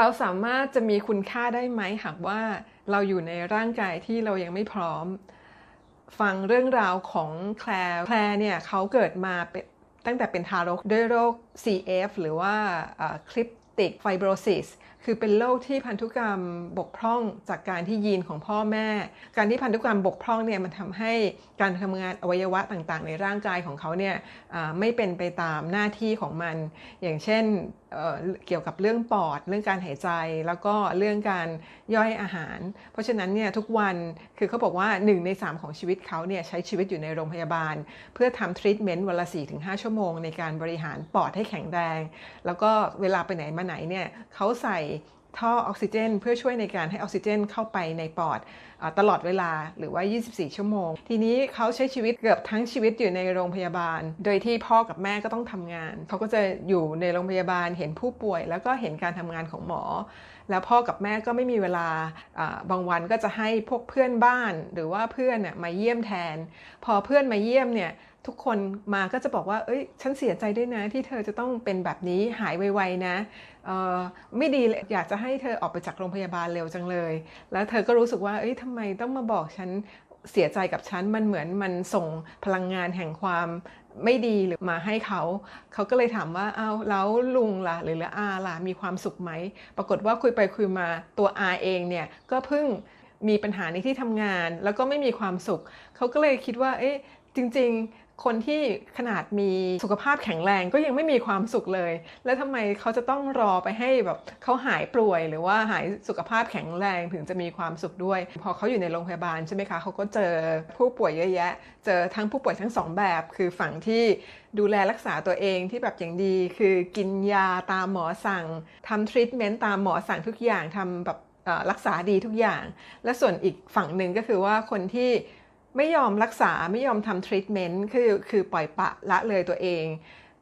เราสามารถจะมีคุณค่าได้ไหมหากว่าเราอยู่ในร่างกายที่เรายังไม่พร้อม ฟังเรื่องราวของแคลร์แคลร์เนี่ยเขาเกิดมาเป็นตั้งแต่เป็นทารกด้วยโรค CF หรือว่าคลิปติกไฟโบรซิสคือเป็นโรคที่พันธุกรรมบกพร่องจากการที่ยีนของพ่อแม่ การที่พันธุกรรมบกพร่องเนี่ยมันทำให้การทำงานอวัยวะต่างๆ ในร่างกายของเขาเนี่ยไม่เป็นไปตามหน้าที่ของมัน อย่างเช่น เเกี่ยวกับเรื่องปอด เรื่องการหายใจ แล้วก็เรื่องการย่อยอาหาร เพราะฉะนั้นเนี่ยทุกวันคือเขาบอกว่า 1 ใน 3 ของชีวิตเขาเนี่ยใช้ชีวิตอยู่ในโรงพยาบาล เพื่อทำทรีทเมนต์วันละ 4-5 ชั่วโมง ในการบริหารปอดให้แข็งแรง แล้วก็เวลาไปไหนมาไหนเนี่ยเขาใส่ ท่อออกซิเจน เพื่อช่วยในการให้ออกซิเจนเข้าไปในปอดตลอดเวลาหรือว่า 24 ชั่วโมง ทีนี้เขาใช้ชีวิตเกือบทั้งชีวิตอยู่ในโรงพยาบาล โดยที่พ่อกับแม่ก็ต้องทำงาน เขาก็จะอยู่ในโรงพยาบาลเห็นผู้ป่วย แล้วก็เห็นการทำงานของหมอ แล้วพ่อกับแม่ก็ไม่มีเวลาบางวันก็จะให้พวกเพื่อนบ้าน หรือว่าเพื่อนมาเยี่ยมแทน พอเพื่อนมาเยี่ยมเนี่ย ทุกคนมาก็จะบอกว่า เอ้ย ฉันเสียใจด้วยนะ ที่เธอจะต้องเป็นแบบนี้หายไวๆนะไม่ดีเลยอยากจะให้เธอออกไปจากโรงพยาบาลเร็วจังเลย แล้วเธอก็รู้สึกว่า เอ้ยทำไมต้องมาบอกฉันเสียใจกับฉัน มันเหมือนมันส่งพลังงานแห่งความไม่ดีหรือมาให้เขา เขาก็เลยถามว่าเอาแล้วลุงล่ะ หรือละอาล่ะ มีความสุขไหม ปรากฏว่าคุยไปคุยมาตัวอาเองเนี่ย ก็เพิ่งมีปัญหาในที่ทำงาน แล้วก็ไม่มีความสุข เขาก็เลยคิดว่า เอ๊ะจริง คนที่ขนาดมีสุขภาพแข็งแรงก็ยังไม่มีความสุขเลย แล้วทำไมเขาจะต้องรอไปให้แบบเขาหายป่วย หรือว่าหายสุขภาพแข็งแรงถึงจะมีความสุขด้วย พอเขาอยู่ในโรงพยาบาลใช่ไหมคะเขาก็เจอผู้ป่วยเยอะแยะ เจอทั้งผู้ป่วยทั้งสองแบบ คือฝั่งที่ดูแลรักษาตัวเองที่แบบอย่างดี คือกินยาตามหมอสั่งทำทรีทเมนต์ตามหมอสั่งทุกอย่างทำแบบรักษาดีทุกอย่าง และส่วนอีกฝั่งหนึ่งก็คือว่าคนที่ ไม่ยอมรักษาไม่ยอมทำทรีทเมนต์คือคือปล่อยปะละเลยตัวเอง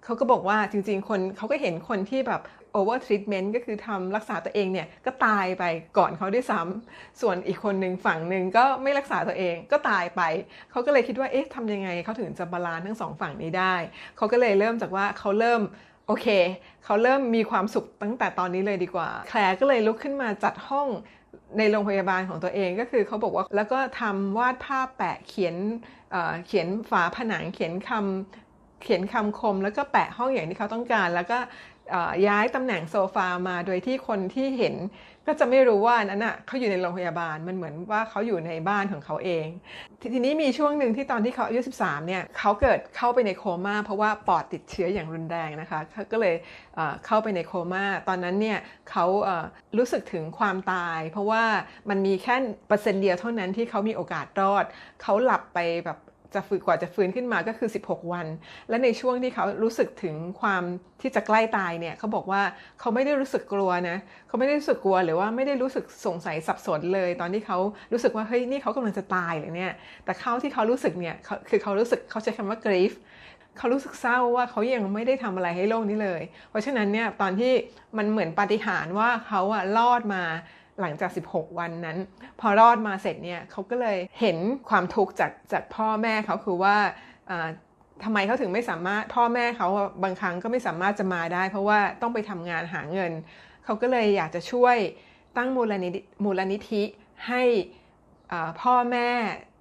เขาก็บอกว่าจริง ๆ คนเขาก็เห็นคนที่แบบโอเวอร์ทรีทเมนต์ก็คือทำรักษาตัวเองเนี่ย ก็ตายไปก่อนเขาด้วยซ้ำส่วนอีกคนหนึ่งฝั่งหนึ่งก็ไม่รักษาตัวเองก็ตายไป เขาก็เลยคิดว่าเอ๊ะทำยังไงเขาถึงจะบาลานซ์ทั้งสองฝั่งนี้ได้ เขาก็เลยเริ่มจากว่าเขาเริ่มโอเค เขาเริ่มมีความสุขตั้งแต่ตอนนี้เลยดีกว่า แคลร์ก็เลยลุกขึ้นมาจัดห้อง ในโรงพยาบาลของตัวเองก็คือเขาบอกว่าแล้วก็ทำวาดภาพแปะเขียนเขียนฝาผนังเขียนคำเขียนคำคม แล้วก็แปะห้องอย่างที่เขาต้องการ แล้วก็ ย้ายตำแหน่งโซฟามาโดยที่คนที่เห็นก็จะไม่รู้ว่านั้นอะเขาอยู่ในโรงพยาบาลมันเหมือนว่าเขาอยู่ในบ้านของเขาเอง ทีนี้มีช่วงหนึ่งที่ตอนที่เขาอายุ 13 เนี่ยเขาเกิดเข้าไปในโคม่าเพราะว่าปอดติดเชื้ออย่างรุนแรงนะคะก็เลยเข้าไปในโคม่าตอนนั้นเนี่ยเขารู้สึกถึงความตาย เพราะว่ามันมีแค่เปอร์เซ็นต์เดียวเท่านั้นที่เขามีโอกาสรอดเขาหลับไปแบบ จะฟื้นกว่าจะฟื้นขึ้นมาก็คือ 16 วัน และในช่วงที่เขารู้สึกถึงความที่จะใกล้ตายเนี่ยเขาบอกว่าเขาไม่ได้รู้สึกกลัวนะเขาไม่ได้รู้สึกกลัวหรือว่าไม่ได้รู้สึกสงสัยสับสนเลย ตอนที่เขารู้สึกว่าเฮ้ยนี่เขากำลังจะตายเลยเนี่ยแต่เขาที่เขารู้สึกเนี่ยคือเขารู้สึกเขาใช้คำว่า grief เขารู้สึกเศร้าว่าเขายังไม่ได้ทำอะไรให้โลกนี้เลย เพราะฉะนั้นเนี่ยตอนที่มันเหมือนปาฏิหาริย์ว่าเขาอะรอดมา หลังจาก 16 วันนั้น พอรอดมาเสร็จเนี่ยเขาก็เลยเห็นความทุกข์จากจากพ่อแม่เขาคือว่าทำไมเขาถึงไม่สามารถพ่อแม่เขาบางครั้งก็ไม่สามารถจะมาได้ เพราะว่าต้องไปทำงานหาเงิน เขาก็เลยอยากจะช่วยตั้งมูลนิธิมูลนิธิให้ พ่อแม่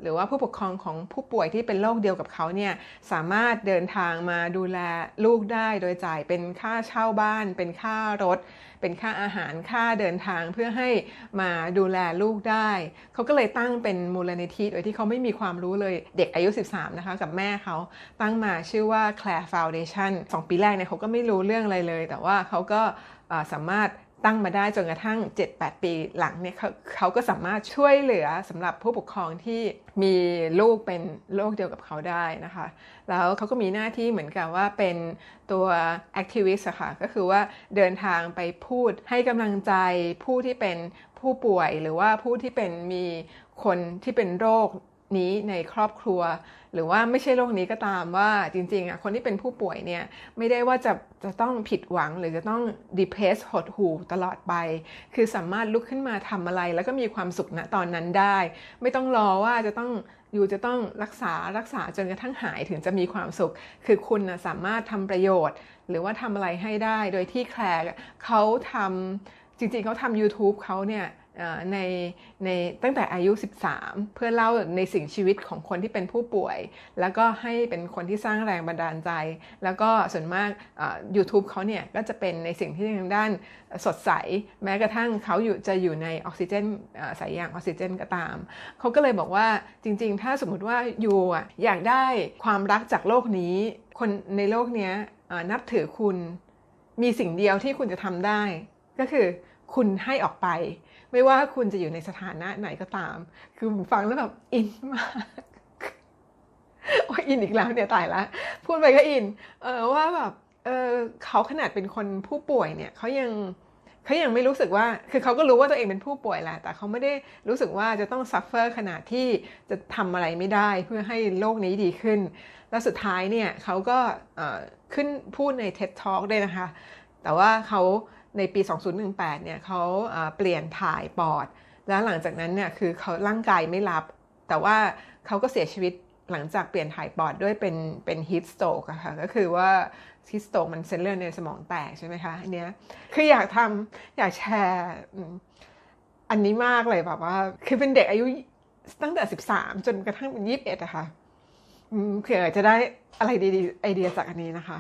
หรือว่าผู้ปกครองของผู้ป่วยที่เป็นโรคเดียวกับเขาเนี่ยสามารถเดินทางมาดูแลลูกได้โดยจ่ายเป็นค่าเช่าบ้าน เป็นค่ารถ เป็นค่าอาหารค่าเดินทางเพื่อให้มาดูแลลูกได้ เขาก็เลยตั้งเป็นมูลนิธิโดยที่เขาไม่มีความรู้เลยเด็กอายุ 13 นะคะ กับแม่เขาตั้งมาชื่อว่า Claire Foundation 2 ปีแรกเนี่ยเขาก็ไม่รู้เรื่องอะไรเลย แต่ว่าเขาก็สามารถ ตั้งมาได้จนกระทั่ง 7-8 ปีหลังเนี่ยเขาเขาก็สามารถช่วยเหลือสำหรับผู้ปกครองที่มีลูกเป็นโรคเดียวกับเขาได้นะคะ แล้วเขาก็มีหน้าที่เหมือนกับว่าเป็นตัว activist อะค่ะก็คือว่าเดินทางไปพูดให้กำลังใจผู้ที่เป็นผู้ป่วยหรือว่าผู้ที่เป็นมีคนที่เป็นโรค นี้ในครอบครัว หรือว่าไม่ใช่โรคนี้ก็ตามว่าจริงๆอะคนที่เป็นผู้ป่วยเนี่ยไม่ได้ว่าจะจะต้องผิดหวังหรือจะต้อง depress หดหูตลอดไป คือสามารถลุกขึ้นมาทำอะไร แล้วก็มีความสุขณตอนนั้นได้ ไม่ต้องรอว่าจะต้องอยู่จะต้องรักษารักษาจนกระทั่งหายถึงจะมีความสุข คือคุณนะสามารถทำประโยชน์ หรือว่าทำอะไรให้ได้ โดยที่แคร์เขาทำจริงๆเขาทำ YouTube เขาเนี่ย ในในตั้งแต่อายุ 13 เพื่อเล่าในสิ่งชีวิตของคนที่เป็นผู้ป่วย แล้วก็ให้เป็นคนที่สร้างแรงบันดาลใจ แล้วก็ส่วนมากเอ่อ YouTube เขาเนี่ยก็จะเป็นในสิ่งที่ทางด้านสดใส แม้กระทั่งเขาอยู่จะอยู่ในออกซิเจนเอ่อสายยางออกซิเจนก็ตาม เขาก็เลยบอกว่าจริงๆ ถ้าสมมุติว่ายูอะอยากได้ความรักจากโลกนี้ คนในโลกนี้นับถือคุณมีสิ่งเดียวที่คุณจะทำได้ ก็คือคุณให้ออกไป ไม่ว่าคุณจะอยู่ในสถานะไหนก็ตาม คือฟังแล้วแบบอินมากโอ้ยอินอีกแล้วเนี่ยตายละพูดไปก็อิน เออว่าแบบเออเขาขนาดเป็นคนผู้ป่วยเนี่ยเขายังเขายังไม่รู้สึกว่า คือเขาก็รู้ว่าตัวเองเป็นผู้ป่วยแหละ แต่เขาไม่ได้รู้สึกว่าจะต้องซัฟเฟอร์ขนาดที่จะทำอะไรไม่ได้เพื่อให้โลกนี้ดีขึ้น แล้วสุดท้ายเนี่ยเขาก็ขึ้นพูดใน TED Talk ด้วยนะคะ แต่ว่าเขา ในปี 2018 เนี่ยเขาเปลี่ยนถ่ายปอด แล้วหลังจากนั้นเนี่ยคือเขาร่างกายไม่รับ แต่ว่าเขาก็เสียชีวิตหลังจากเปลี่ยนถ่ายปอดด้วยเป็นเป็น heat stroke อะค่ะก็คือว่า heat stroke มันเส้นเลือดในสมองแตกใช่ไหมคะอันเนี้ยคืออยากทำอยากแชร์อันนี้มากเลยแบบว่า คือเป็นเด็กอายุตั้งแต่ 13 จนกระทั่งเป็น21อะค่ะเผื่อจะได้อะไรดีๆไอเดียจากอันนี้นะคะ